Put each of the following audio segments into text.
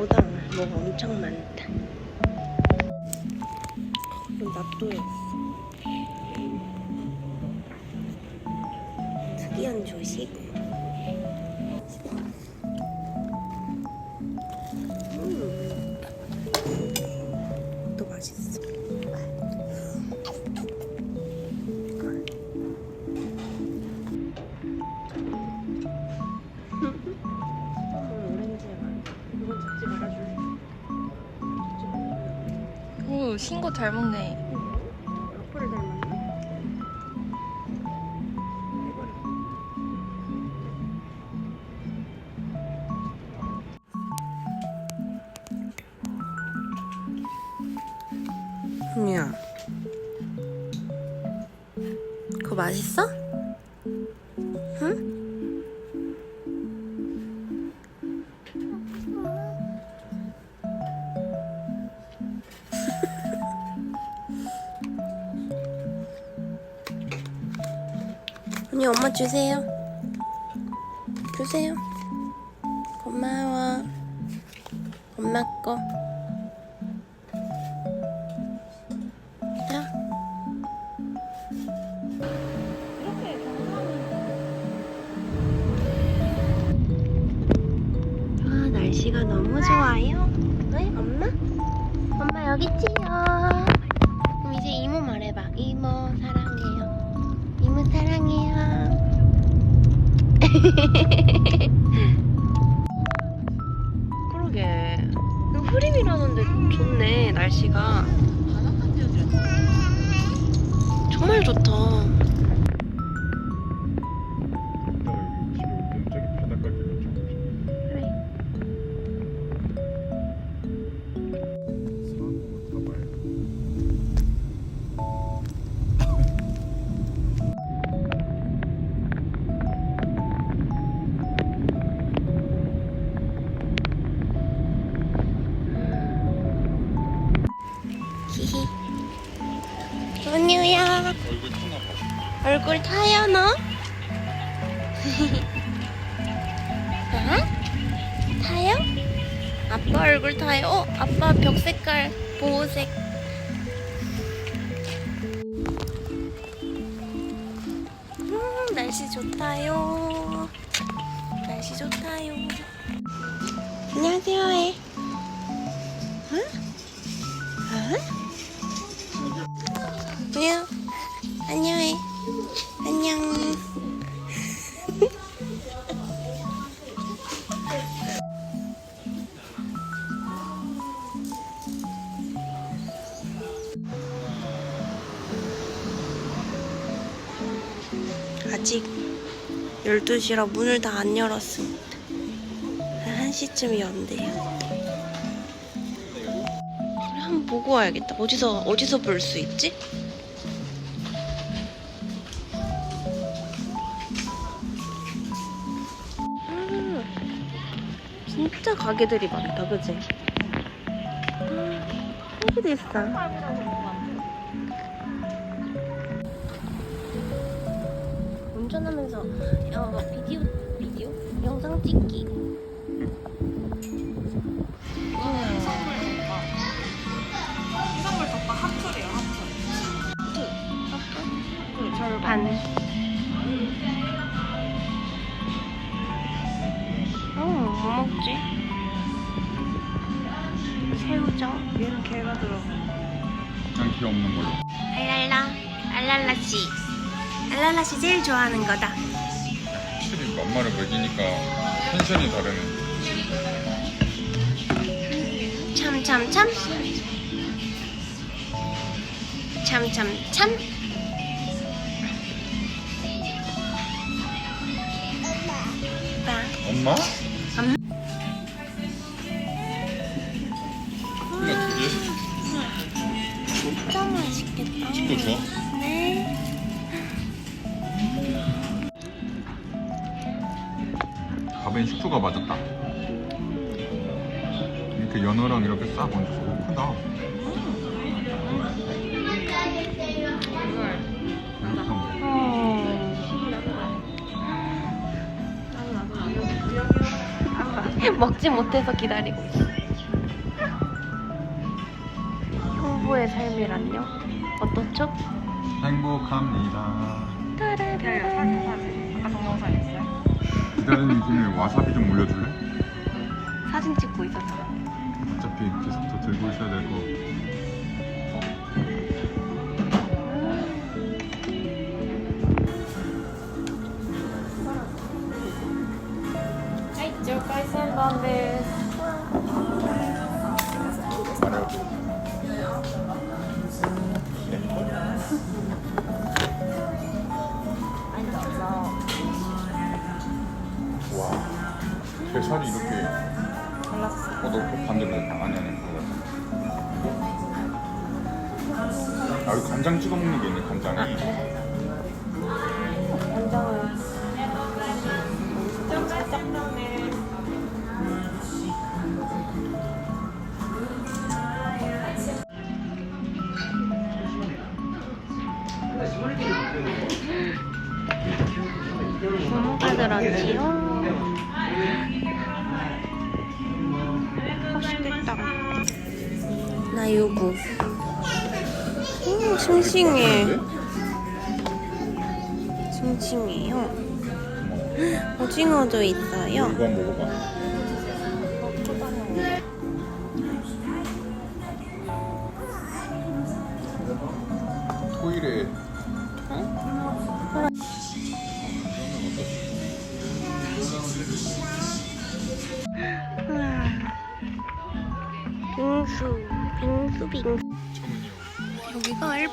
생각보다 뭐가 엄청 많다. 납도에 오, 신고 잘 먹네. 아빠를 닮았네. 언니야 그거 맛있어? 응? 엄마 주세요. 주세요. 고마워. 엄마 거. 자. 아 날씨가 너무 좋아요. 네 엄마? 엄마 여기 있지요. 그럼 이제 이모 말해봐. 이모 사랑해 요. 이모 사랑해요. 그러게. 흐림이라는데 좋네, 날씨가. 정말 좋다. 언니야. 얼굴 터나 봐. 얼굴 타요, 너? 어? 타요? 아빠 얼굴 타요? 어, 아빠 벽 색깔 보호색. 음, 날씨 좋다요. 날씨 좋다요. 안녕하세요, 해. 안녕. 안녕해. 안녕. 아직 12시라 문을 다 안 열었습니다. 한 1시쯤 연대요. 우리 한번 보고 와야겠다. 어디서, 어디서 볼 수 있지? 진짜 가게들이 많다, 그지? 음, 여기도 있어. 운전하면서 어, 비디오, 비디오? 영상 찍기. 그 절반. 먹지? 새우젓. 얘는 개가 들어가. 그냥 기 없는 걸로. 알랄라, 알랄라 씨. 알랄라 씨 제일 좋아하는 거다. 확실히 맘마를 먹이니까 텐션이 다르네. 참, 참, 참. 참, 참, 참. 엄마? 맛있겠다. 식도 줘? 네. 밥엔 식초가 맞았다. 이렇게 연어랑 이렇게 싹 얹어서 오, 크다. 이렇게 하면 먹지 못해서 기다리고 있어. 형부의 삶이란요? 어떻죠? 행복합니다. 기다려 사진 사진 아까 동영상 있어요? 기다리는 김에 와사비 좀 올려줄래? 사진 찍고 있었어. 어차피 계속 더 들고 있어야 될 거. 와, 살이 이렇게 잘랐어 어, 너 반대로 됐다. 아니, 아니, 그거. 아, 여기 간장 찍어 먹는 게 있네, 간장이. 좀 살짝 나네 뭐가 들었지요? 나 요구. 오, 싱싱해. 싱싱해요. 오징어도 있어요. 이거 먹어봐.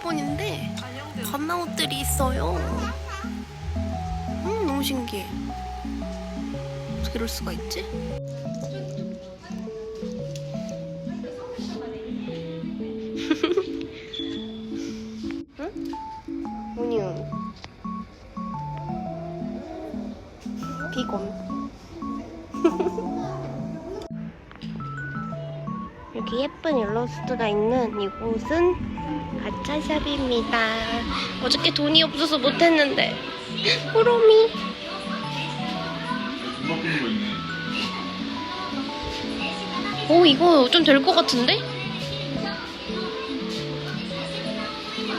일본인데 갓나 옷들이 있어요. 음, 너무 신기해. 어떻게 이럴 수가 있지? 비건. 이렇게 예쁜 일러스트가 있는 이곳은 가차샵입니다. 어저께 돈이 없어서 못했는데. 호로미. 오, 이거 좀 될 것 같은데?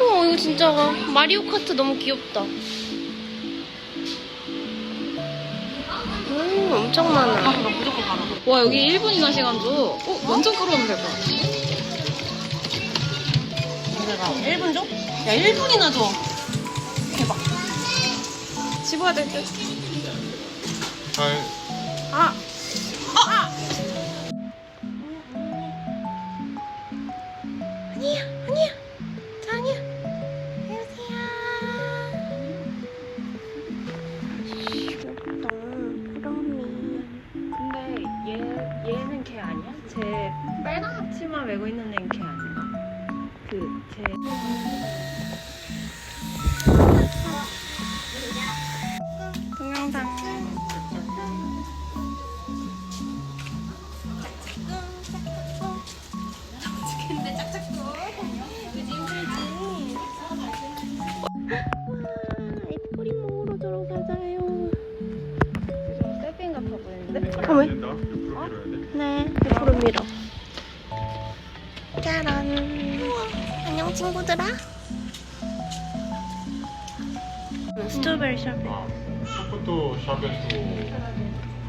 어, 이거 진짜 마리오 카트 너무 귀엽다. 음, 엄청 많아. 나 무조건 가라 와 여기 1분이나 시간 줘 어? 완전 끌어오면 될것 같아 내가 1분 줘? 야 1분이나 줘 대박 집어야 될듯 잘. 아! 아 네, 옆으로 밀어. 짜란. 안녕 친구들아. 스트로베리 샤베. 아, 초코토 샤베토.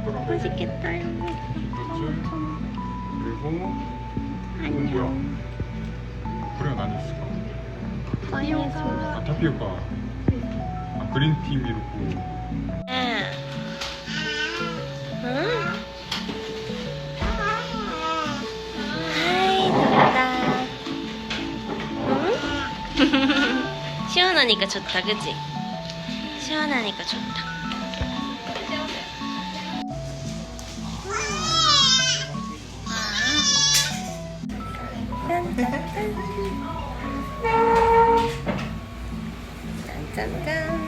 그럼 맛있겠다. 이것쯤. 그리고 이건 뭐야? 그래 난 있을까? 사용수. 아, 타피오카. 아, 그린티 미루코. 응? 하 시원하니까 좋다, 그지? 시원하니까 좋다. 짠짠짠. 숟가락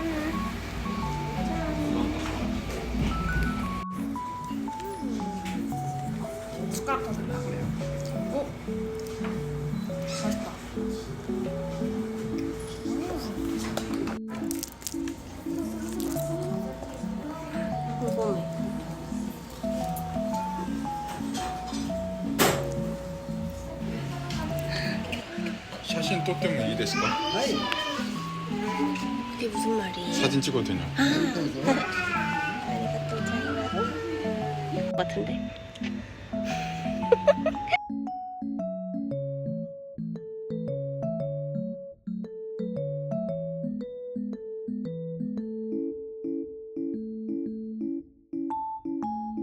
됐을까? 그게 무슨 말이에요? 사진 찍어도 되냐? 아리가또 자이라고? 같은데?